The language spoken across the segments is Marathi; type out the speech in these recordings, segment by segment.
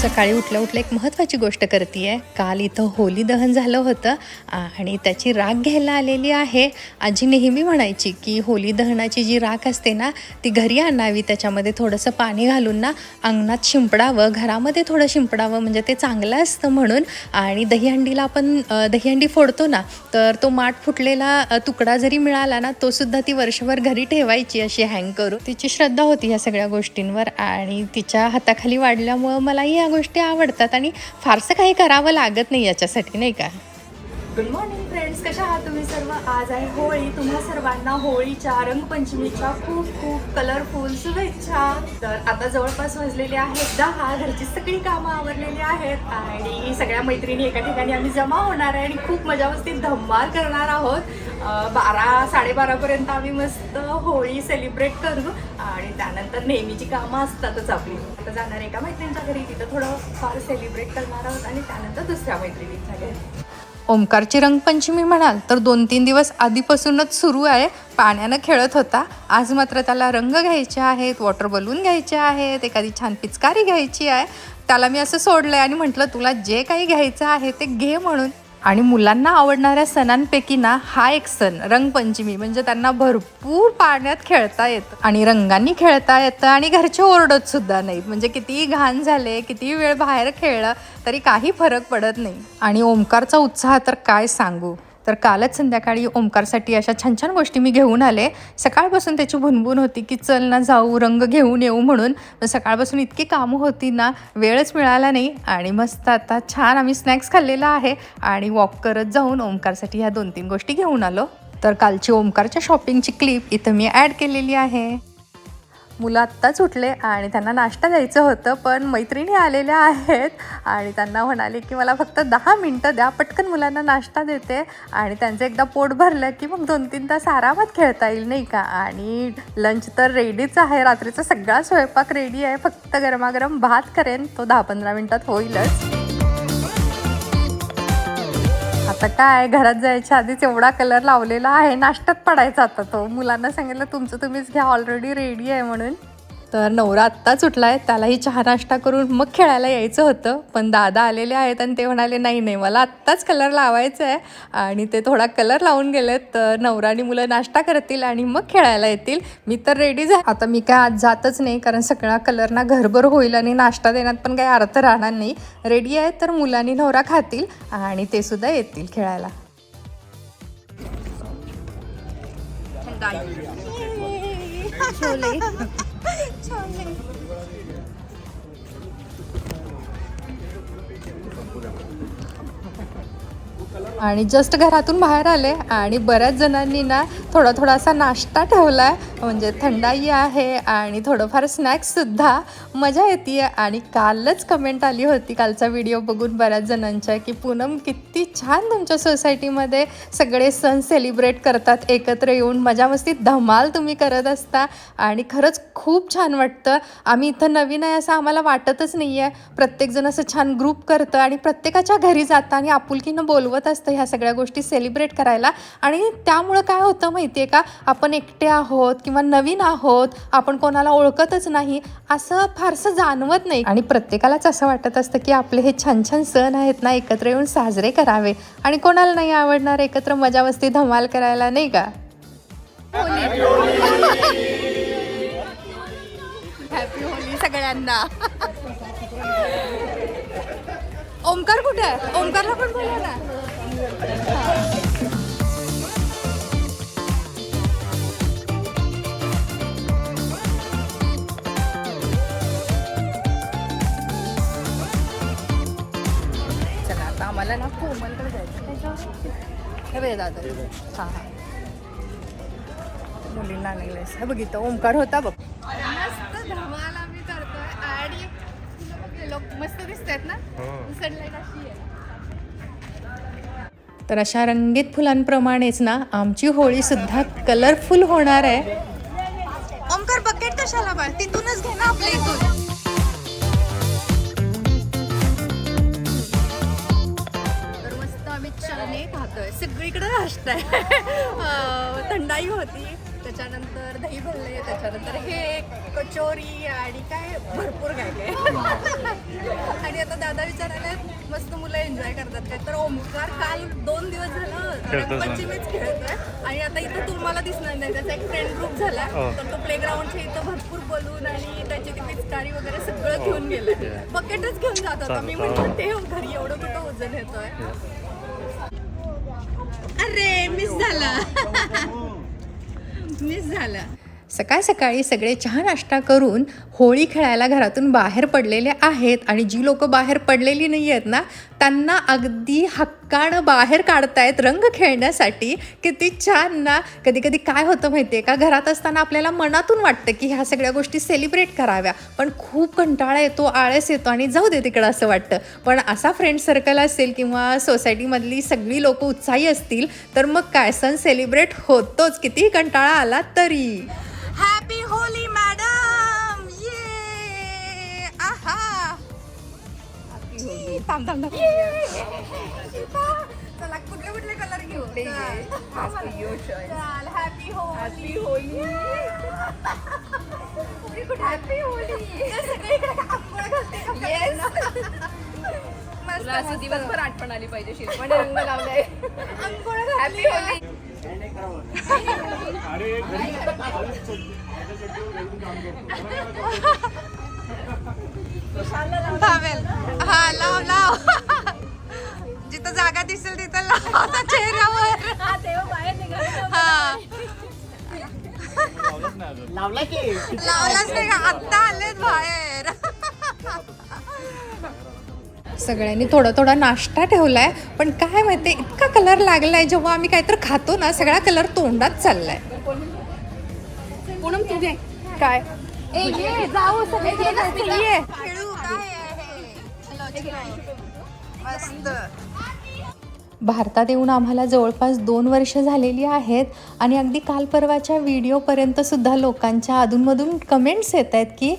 सकाळी उठल्या उठल्या एक महत्त्वाची गोष्ट करते आहे काल इथं होली दहन झालं होतं आणि त्याची राख घ्यायला आलेली आहे. आजी नेहमी म्हणायची की होली दहनाची जी राख असते ना ती घरी आणावी त्याच्यामध्ये थोडंसं पाणी घालून ना अंगणात शिंपडावं घरामध्ये थोडं शिंपडावं म्हणजे ते चांगलं असतं म्हणून. आणि दहीहंडीला आपण दहीहंडी फोडतो ना तर तो माठ फुटलेला तुकडा जरी मिळाला ना तो सुद्धा ती वर्षभर घरी ठेवायची अशी हँग करू तिची श्रद्धा होती या सगळ्या गोष्टींवर आणि तिच्या हाताखाली वाढल्यामुळं मलाही या गोष्टी आवडतात आणि फारसं काही करावं लागत नाही याच्यासाठी नाही का? गुड मॉर्निंग फ्रेंड्स कशा आहात तुम्ही सर्व? आज आहे होळी. तुम्हा सर्वांना होळीच्या रंगपंचमीच्या खूप खूप कलरफुल शुभेच्छा. तर आता जवळपास वाजलेले आहेत दहा. घरची सगळी कामं आवरलेली आहेत. आणि सगळ्या मैत्रिणी एका ठिकाणी आम्ही जमा होणार आहे आणि खूप मजा मस्ती धम्माल करणार आहोत. बारा साडेबारापर्यंत आम्ही मस्त होळी सेलिब्रेट करू. आणि त्यानंतर नेहमीची कामं असतातच आपली. आता जाणार एका मैत्रिणीच्या घरी. तिथं थोडं फार सेलिब्रेट करणार आहोत. आणि त्यानंतर दुसऱ्या मैत्रिणीच्या घरी. ओमकारची रंगपंचमी म्हणाल तर दोन तीन दिवस आधीपासूनच सुरू आहे. पाण्यानं खेळत होता. आज मात्र त्याला रंग घ्यायचे आहेत वॉटर बलून घ्यायचे आहेत एखादी छान पिचकारी घ्यायची आहे. त्याला मी असं सोडलं आहे आणि म्हटलं तुला जे काही घ्यायचं आहे ते घे म्हणून. आणि मुलांना आवडणाऱ्या सणांपैकी ना हा एक सण रंगपंचमी म्हणजे त्यांना भरपूर पाण्यात खेळता येतं आणि रंगांनी खेळता येतं आणि घरचे ओरडत सुद्धा नाहीत. म्हणजे कितीही घाण झाले कितीही वेळ बाहेर खेळलं तरी काही फरक पडत नाही. आणि ओमकारचा उत्साह तर काय सांगू? तर कालच संध्याकाळी ओमकारसाठी अशा छान छान गोष्टी मी घेऊन आले. सकाळपासून त्याची भुनभुन होती की चल ना जाऊ रंग घेऊन येऊ म्हणून. सकाळपासून इतकी कामं होती ना वेळच मिळाला नाही. आणि मस्त आता छान आम्ही स्नॅक्स खाल्लेला आहे. आणि वॉक करत जाऊन ओमकारसाठी ह्या दोन तीन गोष्टी घेऊन आलो. तर कालची ओमकारच्या शॉपिंगची क्लिप इथं मी ॲड केलेली आहे. मुलं आत्ताच उठले आणि त्यांना नाश्ता द्यायचं होतं पण मैत्रिणी आलेल्या आहेत आणि त्यांना म्हणाले की मला फक्त दहा मिनटं द्या पटकन मुलांना नाश्ता देते. आणि त्यांचं एकदा पोट भरलं की मग दोन तीन तास आरामात खेळता येईल नाही का? आणि लंच तर रेडीच आहे रात्रीचा सगळा स्वयंपाक रेडी आहे फक्त गरमागरम भात करेन तो दहा पंधरा मिनटात होईलच. आता काय घरात जायच्या आधीच एवढा कलर लावलेला आहे. नाश्त्यात पडायचा आता तो. मुलांना सांगितलं तुमचं तुम्हीच घ्या ऑलरेडी रेडी आहे म्हणून. तर नवरा आत्ताच उठलाय त्यालाही चहा नाश्ता करून मग खेळायला यायचं होतं. पण दादा आलेले आहेत आणि ते म्हणाले नाही नाही मला आत्ताच कलर लावायचा आहे आणि ते थोडा कलर लावून गेलेत. तर नवरा आणि मुलं नाश्ता करतील आणि मग खेळायला येतील. मी तर रेडीच आहे आता मी काय आज जातच नाही कारण सगळा कलर ना घरभर होईल आणि नाश्ता देण्यात पण काही अर्थ राहणार नाही. रेडी आहे तर मुलांनी नवरा खातील आणि ते सुद्धा येतील खेळायला. 嗯。आणि जस्ट घरातून बाहेर आले आणि बऱ्याच जणांनी ना थोडा थोडासा नाश्ता ठेवला आहे म्हणजे थंडाई आहे आणि थोडंफार स्नॅक्ससुद्धा मजा येते. आणि कालच कमेंट आली होती कालचा व्हिडिओ बघून बऱ्याच जणांच्या की पूनम किती छान तुमच्या सोसायटीमध्ये सगळे सण सेलिब्रेट करतात एकत्र येऊन मजा मस्ती धमाल तुम्ही करत असता आणि खरंच खूप छान वाटतं. आम्ही इथं नवीन आहे असं आम्हाला वाटतच नाही आहे प्रत्येकजण असं छान ग्रुप करतं आणि प्रत्येकाच्या घरी जातं आणि आपुलकीनं सुरुवात असतं ह्या सगळ्या गोष्टी सेलिब्रेट करायला. आणि त्यामुळं काय होतं माहिती आहे का? आपण एकटे आहोत किंवा नवीन आहोत आपण कोणाला ओळखतच नाही असं फारसं जाणवत नाही. आणि प्रत्येकालाच असं वाटत असतं की आपले हे छान छान सण आहेत ना एकत्र येऊन साजरे करावे. आणि कोणाला नाही आवडणार एकत्र मजा मस्ती धमाल करायला नाही का? हॅपी होली सगळ्यांना. ओमकार कुठे आहे? ओमकारला पण बोला ना. चला आता आम्हाला ना कोमलकडे जायचं हे दादा. हां हां मुलींना आणलेस हे बघितलं ओमकार होता बघ. मस्त धमाल आम्ही करतोय. आणि लोक मस्त दिसतात ना? सनलाईट अशी आहे. तर अशा रंगीत फुलांप्रमाणेच ना आमची होळी सुद्धा कलरफुल होणार आहे. ओमकार बकेट कशाला बाळ? तिथूनच घे ना आपल्या इथून. मस्त आम्ही सगळीकडे हसत आहे. थंडाई होती. त्याच्यानंतर दही भल्ले त्याच्यानंतर हे कचोरी आणि काय भरपूर काय काय. आणि आता दादा विचारायला मस्त मुलं एन्जॉय करतात काय? तर ओमकार काल दोन दिवस झालं. रंगपंचमीच खेळतोय. आणि आता इथं तुम्हाला दिसणार नाही त्याचा एक फ्रेंड ग्रुप झाला. हो. तर तो प्ले ग्राउंडच्या इथं भरपूर बलून आणि त्याची ती पिचकारी वगैरे सगळं घेऊन गेलं बकेटच घेऊन जात होता. मी. म्हटलं ते घरी एवढं कुठं वजन येतोय. अरे मिस झाला. मिस झाला. सकाळ सकाळी सगळे चहा नाश्ता करून होळी खेळायला घरातून बाहेर पडलेले आहेत आणि जी लोक बाहेर पडलेली नाही आहेत ना त्यांना अगदी हक्कानं बाहेर काढतायत रंग खेळण्यासाठी किती छान ना कधी कधी काय होतं माहिती आहे का घरात असताना आपल्याला मनातून वाटतं की ह्या सगळ्या गोष्टी सेलिब्रेट कराव्या पण खूप कंटाळा येतो आळस येतो आणि जाऊ दे तिकडं असं वाटतं. पण असा फ्रेंड सर्कल असेल किंवा सोसायटीमधली सगळी लोक उत्साही असतील तर मग काय सण सेलिब्रेट होतोच कितीही कंटाळा आला तरी. हॅपी होली मॅडम थांब थांब थांब. चला कुठले कुठले कलर घेऊ? हॅपी होली होली हॅपी होली तुला असं दिवसभर आठवण आली पाहिजे शिरपणे. रंग लावलाय. हॅपी होली लावेल. हा लाव लाव. जिथं जागा दिसेल तिथं लाव. आता चेहऱ्यावर. हा हा. लावला की? लावलाच नाही का? आत्ता आलेत बाहेर. सगळ्यांनी थोडा थोडा नाश्ता ठेवलाय. पण काय माहिती इतका कलर लागलाय जेव्हा आम्ही काहीतरी खातो ना सगळा कलर तोंडात चाललाय. पूनम तू घे काय? ए ये जाऊ सगळे ये ना, ये. खेळू मस्त. भारतात येऊन आम्हाला जवळपास दोन वर्ष झालेली आहेत आणि अगदी काल परवाच्या व्हिडिओपर्यंत सुद्धा लोकांच्या अधूनमधून कमेंट्स येत आहेत की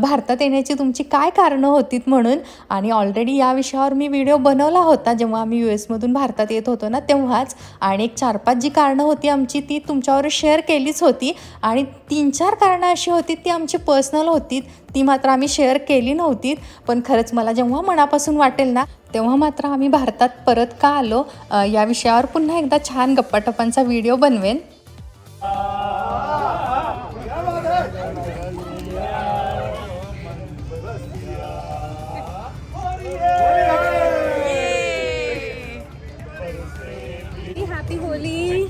भारतात येण्याची तुमची काय कारणं होतीत म्हणून. आणि ऑलरेडी या विषयावर मी व्हिडिओ बनवला होता जेव्हा आम्ही यू एसमधून भारतात येत होतो ना तेव्हाच. आणि एक चार पाच जी कारणं होती आमची ती तुमच्यावर शेअर केलीच होती. आणि तीन चार कारणं अशी होती ती आमची पर्सनल होती ती मात्र आम्ही शेअर केली नव्हती. पण खरंच मला जेव्हा मनापासून वाटेल ना तेव्हा मात्र आम्ही भारतात परत का आलो? या विषयावर पुन्हा एकदा छान गप्पाटप्पांचा video बनवेन. Happy Holi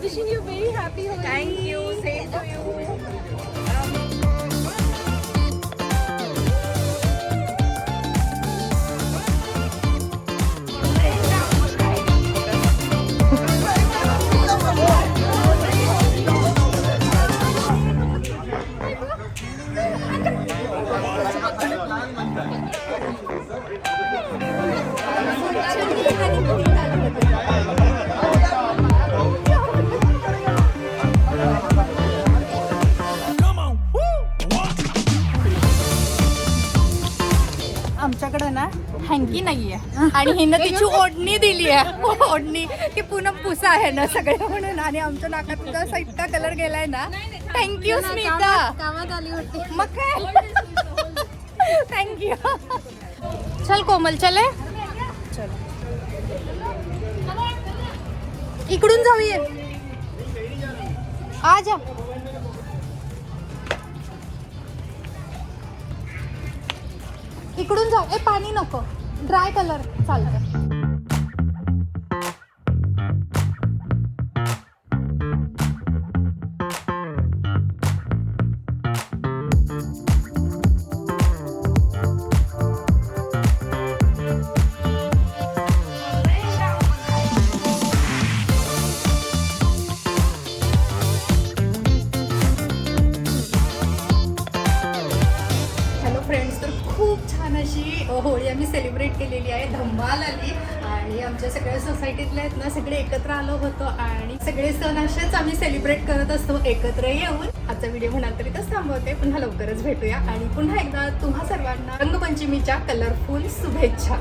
wishing you very happy Holi thank you same आमच्याकडं ना हँकी नाहीये. आणि हिनं तिची ओढणी दिली आहे. ओढणी की पुन्हा पुसा आहे ना सगळे म्हणून. आणि आमच्या नाकात असा इतका कलर गेलाय ना. Thank you Smita. मग काय? थँक्यू चल कोमल चले. इकडून जाऊया. आ जा. इकडून जाऊ ए पाणी नको. ड्राय कलर चालतं. खूप छान अशी होळी आम्ही सेलिब्रेट केलेली आहे धम्माल आली. आणि आमच्या सगळ्या सोसायटीतले आहेत ना सगळे एकत्र आलो होतो. आणि सगळे सण असेच आम्ही सेलिब्रेट करत असतो एकत्र येऊन. आजचा व्हिडिओ म्हणाल तरी तर थांबवते. पुन्हा लवकरच भेटूया. आणि पुन्हा एकदा तुम्हा सर्वांना रंगपंचमीच्या कलरफुल शुभेच्छा.